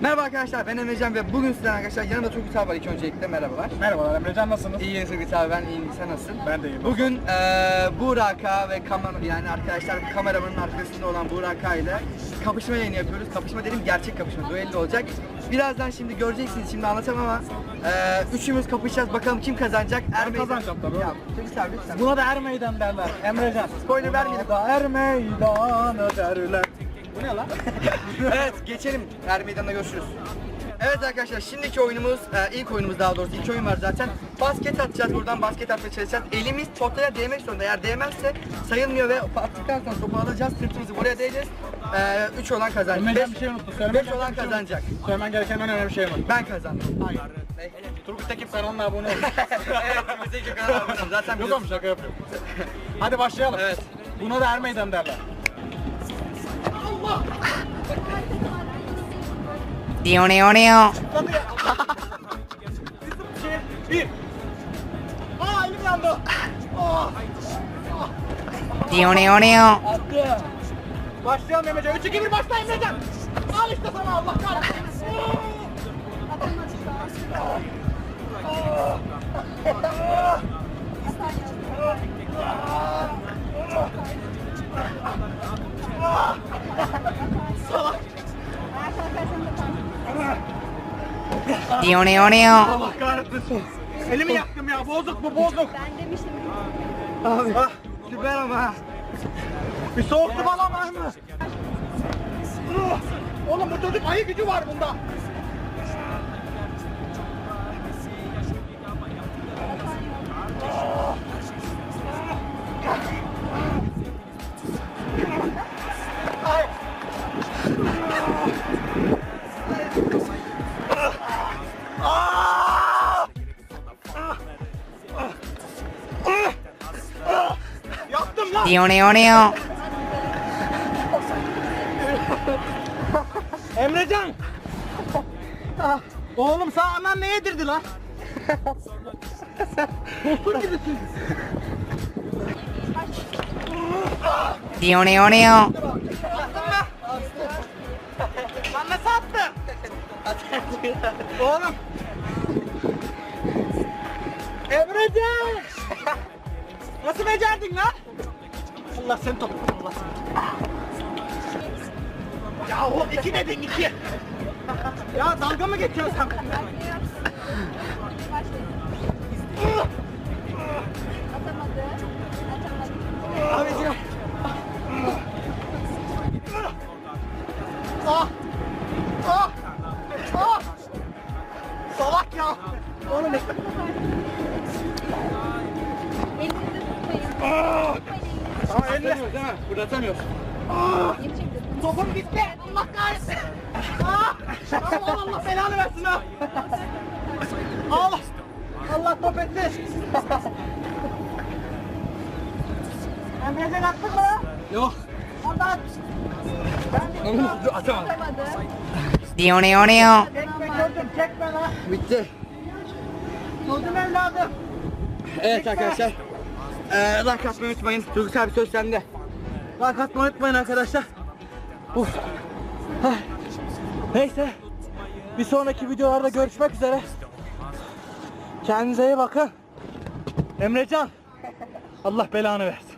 Merhaba arkadaşlar ben Emrecan ve bugün sizden arkadaşlar yanımda Turgut abi var ilk öncelikle merhabalar. Merhabalar Emrecan nasılsınız? İyi Turgut abi ben iyiyim sen nasılsın? Ben de iyiyim. Bugün eee Buraka ve kamera yani arkadaşlar kameramanın arkasında olan Buraka ile kapışma yayını yapıyoruz. Kapışma dedim gerçek kapışma düello olacak. Birazdan şimdi göreceksiniz şimdi anlatamam ama eee üçümüz kapışacağız bakalım kim kazanacak. Er meydan- kazanacağım tabii Ya. Turgut abi lütfen. Buna da er meydan derler Emrecan. Spoiler vermeyelim. Buna da er meydanı derler. Bu ne lan? evet geçelim. Er meydanında görüşürüz. Evet arkadaşlar şimdiki oyunumuz, e, ilk oyunumuz daha doğrusu iki oyun var zaten. Basket atacağız buradan basket atmaya çalışacağız. Elimiz potaya değmek zorunda. Eğer değmezse sayılmıyor ve attıktan sonra topu alacağız. Sırtımızı oraya değeceğiz. 3 olan kazanacak. Beş- bir şey unuttu. Söylemen beş gereken olan bir şey kazanacak. Söylemen gereken en önemli şey unuttu. Ben kazandım. Hayır. Ne? Turgut Tekin kanalına abone ol. evet, bize olun. Zaten Yok biliyorsunuz. oğlum şaka yapıyorum. Hadi başlayalım. Evet. Buna da er meydan derler. ディオネオネオ Diyor ne o ne o? Attı. Başlayalım Emrecan. 3 2 1 başla Emrecan. Al işte sana Allah kahretsin. Dio neo neo. Allah kahretsin. Elimi yaktım ya. Bozuk bu bozuk. Ben demiştim. Abi süper ama. Bir soğuktu bana var mı? Oğlum bu çocuk ayı gücü var bunda. Yaptım lan. Dio neo neo. Emrecan. Oğlum sana anan ne yedirdi lan? Bozdur gibisin. Dio neo neo. Oğlum. Emrecan. Nasıl becerdin lan? Allah seni top. Allah seni. Ya o iki dedin iki. ya dalga mı geçiyorsun sen? Ne? Atamıyoruz değil mi? Burada atamıyoruz. Ah! Geçebilir. Topum gitti. Allah kahretsin. Ah! Allah Allah belanı versin ha. Allah. Allah top etsin. Emrecan attın mı? Yok. Ondan. Dur, Atamadım. Atamadı. Dio neo neo. Çekme çocuğum çekme lan. Bitti. Çocuğum evladım. Evet arkadaşlar. Eee like atmayı unutmayın. Turgut abi söz sende. Like atmayı unutmayın arkadaşlar. Uf. Neyse. Bir sonraki videolarda görüşmek üzere. Kendinize iyi bakın. Emrecan. Allah belanı versin.